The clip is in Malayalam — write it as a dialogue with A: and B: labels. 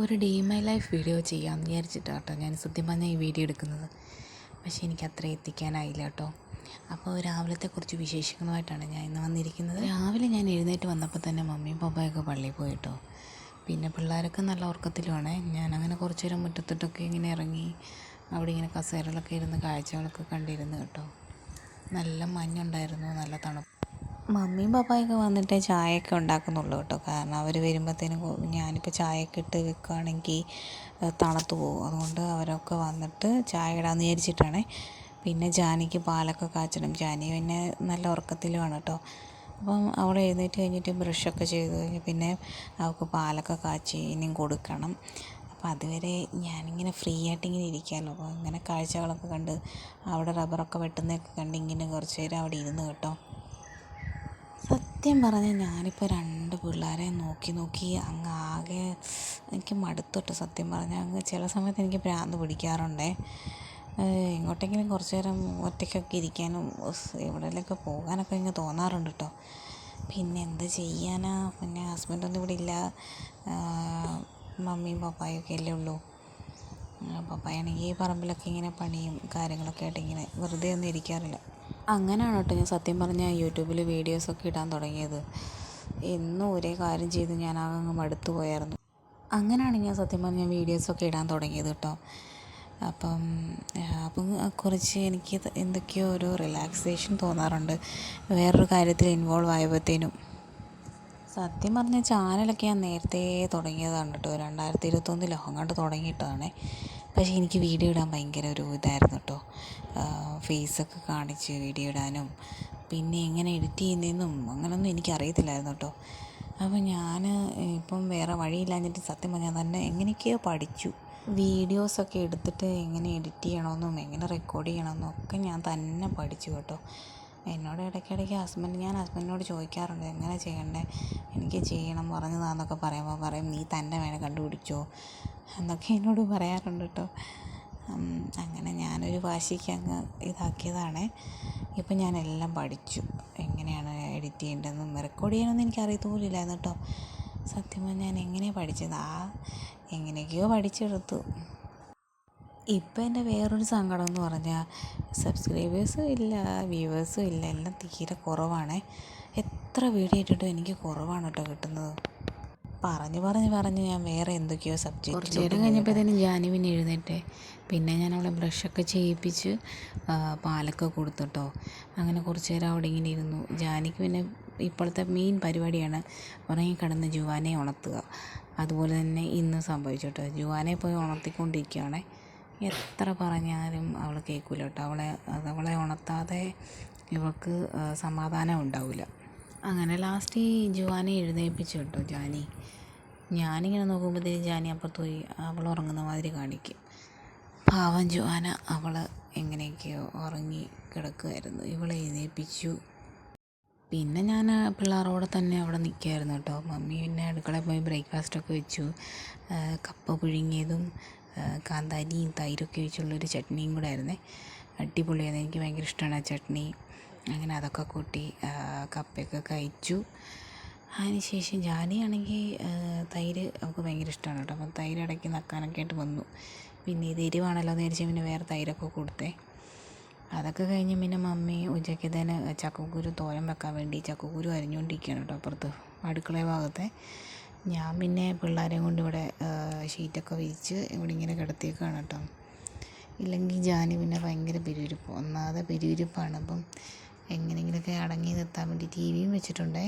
A: ഒരു day in my life video ചെയ്യാമെന്ന് വിചാരിച്ചിട്ടാണ് കേട്ടോ ഞാൻ സത്യം പറഞ്ഞാൽ ഈ വീഡിയോ എടുക്കുന്നത്. പക്ഷേ എനിക്ക് അത്ര എത്തിക്കാനായില്ല കേട്ടോ അപ്പോൾ രാവിലത്തെ കുറച്ച് വിശേഷങ്ങളുമായിട്ടാണ് ഞാൻ ഇന്ന് വന്നിരിക്കുന്നത്. രാവിലെ ഞാൻ എഴുന്നേറ്റ് വന്നപ്പോൾ തന്നെ മമ്മിയും പപ്പയൊക്കെ പള്ളിയിൽ പോയി കേട്ടോ പിന്നെ പിള്ളേരൊക്കെ നല്ല ഉറക്കത്തിലുമാണ്. ഞാൻ അങ്ങനെ കുറച്ച് നേരം മുറ്റത്തിട്ടൊക്കെ ഇങ്ങനെ ഇറങ്ങി അവിടെ ഇങ്ങനെ കസേരകളൊക്കെ ഇരുന്ന് കാഴ്ചകളൊക്കെ കണ്ടിരുന്നു കേട്ടോ. നല്ല മഞ്ഞുണ്ടായിരുന്നു നല്ല തണുപ്പ്. മമ്മിയും പപ്പായൊക്കെ വന്നിട്ടേ ചായയൊക്കെ ഉണ്ടാക്കുന്നുള്ളൂ കേട്ടോ. കാരണം അവർ വരുമ്പോഴത്തേനും ഞാനിപ്പോൾ ചായയൊക്കെ ഇട്ട് വെക്കുകയാണെങ്കിൽ തണുത്തു പോകും. അതുകൊണ്ട് അവരൊക്കെ വന്നിട്ട് ചായ ഇടാമെന്ന് വിചാരിച്ചിട്ടാണേ. പിന്നെ ജാനിക്ക് പാലൊക്കെ കാച്ചണം ജാനി പിന്നെ നല്ല ഉറക്കത്തിലുമാണ് കേട്ടോ. അപ്പം അവൾ എഴുന്നേറ്റ് കഴിഞ്ഞിട്ട് ബ്രഷൊക്കെ ചെയ്ത് കഴിഞ്ഞ് പിന്നെ അവൾക്ക് പാലൊക്കെ കാച്ചി ഇനിയും കൊടുക്കണം. അപ്പോൾ അതുവരെ ഞാനിങ്ങനെ ഫ്രീ ആയിട്ട് ഇങ്ങനെ ഇരിക്കാമല്ലോ അപ്പോൾ ഇങ്ങനെ കാഴ്ചകളൊക്കെ കണ്ട് അവിടെ റബ്ബറൊക്കെ വെട്ടുന്നതൊക്കെ കണ്ട് ഇങ്ങനെ കുറച്ച് നേരം അവിടെ ഇരുന്ന് കേട്ടോ. സത്യം പറഞ്ഞാൽ ഞാനിപ്പോൾ രണ്ട് പിള്ളേരെ നോക്കി നോക്കി അങ്ങ് ആകെ എനിക്ക് മടുത്തൊട്ട് സത്യം പറഞ്ഞാൽ അങ്ങ് ചില സമയത്ത് എനിക്ക് ഭ്രാന്ത് പിടിക്കാറുണ്ടേ. എങ്ങോട്ടെങ്കിലും കുറച്ച് നേരം ഒറ്റയ്ക്കൊക്കെ ഇരിക്കാനും എവിടെയെങ്കിലുമൊക്കെ പോകാനൊക്കെ ഇങ്ങനെ തോന്നാറുണ്ട് കേട്ടോ പിന്നെ എന്ത് ചെയ്യാനാ? പിന്നെ ഹസ്ബൻഡൊന്നും ഇവിടെ ഇല്ല. മമ്മിയും പപ്പായും ഒക്കെ അല്ലേ ഉള്ളൂ. പപ്പായാണെങ്കിൽ പറമ്പിലൊക്കെ ഇങ്ങനെ പണിയും കാര്യങ്ങളൊക്കെ ആയിട്ട് ഇങ്ങനെ വെറുതെ ഒന്നും ഇരിക്കാറില്ല. അങ്ങനെയാണ് കേട്ടോ ഞാൻ സത്യം പറഞ്ഞാൽ യൂട്യൂബിൽ വീഡിയോസൊക്കെ ഇടാൻ തുടങ്ങിയത്. എന്നും ഒരേ കാര്യം ചെയ്ത് ഞാൻ അങ്ങ് മടുത്തു പോയായിരുന്നു. അങ്ങനെയാണ് ഞാൻ സത്യം പറഞ്ഞാൽ വീഡിയോസൊക്കെ ഇടാൻ തുടങ്ങിയത് കേട്ടോ അപ്പം അപ്പം കുറച്ച് എനിക്ക് എന്തൊക്കെയോ ഒരു റിലാക്സേഷൻ തോന്നാറുണ്ട്. വേറൊരു കാര്യത്തിൽ ഇൻവോൾവ് ആയപ്പോഴത്തേനും. സത്യം പറഞ്ഞാൽ ചാനലൊക്കെ ഞാൻ നേരത്തെ തുടങ്ങിയതാണ് കേട്ടോ രണ്ടായിരത്തി ഇരുപത്തൊന്നിലോ അങ്ങോട്ട് തുടങ്ങിയിട്ടതാണേ. പക്ഷേ എനിക്ക് വീഡിയോ ഇടാൻ ഭയങ്കര ഒരു ഇതായിരുന്നു കേട്ടോ ഫേസൊക്കെ കാണിച്ച് വീഡിയോ ഇടാനും പിന്നെ എങ്ങനെ എഡിറ്റ് ചെയ്യുന്നതെന്നും അങ്ങനെയൊന്നും എനിക്ക് അറിയത്തില്ലായിരുന്നു കേട്ടോ അപ്പോൾ ഞാൻ ഇപ്പം വേറെ വഴിയില്ലാഞ്ഞിട്ട് സത്യം പറഞ്ഞാൽ തന്നെ എങ്ങനെയൊക്കെയോ പഠിച്ചു. വീഡിയോസൊക്കെ എടുത്തിട്ട് എങ്ങനെ എഡിറ്റ് ചെയ്യണമെന്നും എങ്ങനെ റെക്കോർഡ് ചെയ്യണമെന്നും ഒക്കെ ഞാൻ തന്നെ പഠിച്ചു കേട്ടോ. എന്നോട് ഇടയ്ക്കിടയ്ക്ക് ഹസ്ബൻഡ് ഞാൻ ഹസ്ബൻഡിനോട് ചോദിക്കാറുണ്ട് എങ്ങനെ ചെയ്യണ്ടേ? എനിക്ക് ചെയ്യണം പറഞ്ഞു പറഞ്ഞതാന്നൊക്കെ പറയുമ്പോൾ പറയും നീ തന്നെ വേണേൽ കണ്ടുപിടിച്ചോ? എന്നൊക്കെ എന്നോട് പറയാറുണ്ട് കേട്ടോ അങ്ങനെ ഞാനൊരു വാശിക്ക് അങ്ങ് ഇതാക്കിയതാണ്. ഇപ്പം ഞാൻ എല്ലാം പഠിച്ചു. എങ്ങനെയാണ് എഡിറ്റ് ചെയ്യേണ്ടതെന്നും റെക്കോർഡ് ചെയ്യാനൊന്നും എനിക്ക് അറിയത്തുപോലില്ലായിരുന്നു കേട്ടോ സത്യം പറഞ്ഞാൽ ഞാൻ എങ്ങനെയാണ് പഠിച്ചത്? ആ എങ്ങനെയൊക്കെയോ പഠിച്ചെടുത്തു. ഇപ്പം എന്റെ വേറൊരു സങ്കടം എന്ന് പറഞ്ഞാൽ സബ്സ്ക്രൈബേഴ്സും ഇല്ല വ്യൂവേഴ്സും ഇല്ല എല്ലാം തീരെ കുറവാണ്. എത്ര വീഡിയോ ഇട്ടിട്ടും എനിക്ക് കുറവാണ് കേട്ടോ കിട്ടുന്നത്. പറഞ്ഞ് പറഞ്ഞ് പറഞ്ഞ് ഞാൻ വേറെ എന്തൊക്കെയോ സബ്ജക്റ്റ് കുറച്ച് നേരം തന്നെ ജാനി പിന്നെ എഴുന്നേറ്റെ. പിന്നെ ഞാൻ അവളെ ബ്രഷൊക്കെ ചെയ്യിപ്പിച്ച് പാലൊക്കെ കൊടുത്തിട്ടോ. അങ്ങനെ കുറച്ച് നേരം അവിടെ ഇങ്ങനെ ഇരുന്നു. ജാനിക്ക് പിന്നെ ഇപ്പോഴത്തെ മെയിൻ പരിപാടിയാണ് ഉറങ്ങിക്കിടന്ന് ജുവാനെ ഉണർത്തുക. അതുപോലെ തന്നെ ഇന്ന് സംഭവിച്ചു കേട്ടോ. ജുവാനെ പോയി ഉണർത്തിക്കൊണ്ടിരിക്കുകയാണേ. എത്ര പറഞ്ഞാലും അവൾ കേൾക്കില്ല കേട്ടോ അവളെ അവളെ ഉണർത്താതെ ഇവൾക്ക് സമാധാനം ഉണ്ടാവില്ല അങ്ങനെ ലാസ്റ്റ് ഈ ജുവാനെ എഴുന്നേൽപ്പിച്ചു കേട്ടോ ജാനി. ഞാനിങ്ങനെ നോക്കുമ്പോഴത്തേക്കും ജാനി അപ്പുറത്ത് പോയി അവൾ ഉറങ്ങുന്ന മാതിരി കാണിക്കും. പാവം ജുവാന അവൾ എങ്ങനെയൊക്കെയോ ഉറങ്ങി കിടക്കുമായിരുന്നു ഇവളെ എഴുന്നേൽപ്പിച്ചു. പിന്നെ ഞാൻ പിള്ളേരോടെ തന്നെ അവിടെ നിൽക്കുമായിരുന്നു കേട്ടോ. മമ്മി പിന്നെ അടുക്കളയിൽ പോയി ബ്രേക്ക്ഫാസ്റ്റൊക്കെ വെച്ചു. കപ്പ പുഴുങ്ങിയതും കാന്താരിയും തൈരൊക്കെ ഒഴിച്ചുള്ളൊരു ചട്നിയും കൂടെ ആയിരുന്നേ. അടിപൊളിയായിരുന്നു. എനിക്ക് ഭയങ്കര ഇഷ്ടമാണ് ആ ചട്നി. അങ്ങനെ അതൊക്കെ കൂട്ടി കപ്പയൊക്കെ കഴിച്ചു അതിനുശേഷം ഞാനാണെങ്കിൽ തൈര് അവൾക്ക് ഭയങ്കര ഇഷ്ടമാണ് കേട്ടോ. അപ്പം തൈര് ഇടയ്ക്ക് നക്കാനൊക്കെ ആയിട്ട് വന്നു. പിന്നെ ഇത് എരിവാണല്ലോ എന്ന് വിചാരിച്ച് പിന്നെ വേറെ തൈരൊക്കെ കൊടുത്തേ. അതൊക്കെ കഴിഞ്ഞ് പിന്നെ മമ്മി ഉച്ചയ്ക്ക് തന്നെ ചക്കക്കുരു തോരൻ വെക്കാൻ വേണ്ടി ചക്കക്കുരു അരിഞ്ഞുകൊണ്ടിരിക്കുകയാണ് കേട്ടോ അപ്പുറത്ത് അടുക്കള ഭാഗത്തെ. ഞാൻ പിന്നെ പിള്ളേരെയും കൊണ്ട് ഇവിടെ ഷീറ്റൊക്കെ വിരിച്ച് ഇവിടെ ഇങ്ങനെ കിടത്തിയേക്കാണ് കേട്ടോ. ഇല്ലെങ്കിൽ ജാനി പിന്നെ ഭയങ്കര പിരിവിരിപ്പ്. ഒന്നാമത് പിരിവിരിപ്പാണ്. അപ്പം എങ്ങനെയെങ്കിലുമൊക്കെ അടങ്ങി നിർത്താൻ വേണ്ടി ടി വിയും വെച്ചിട്ടുണ്ടേ.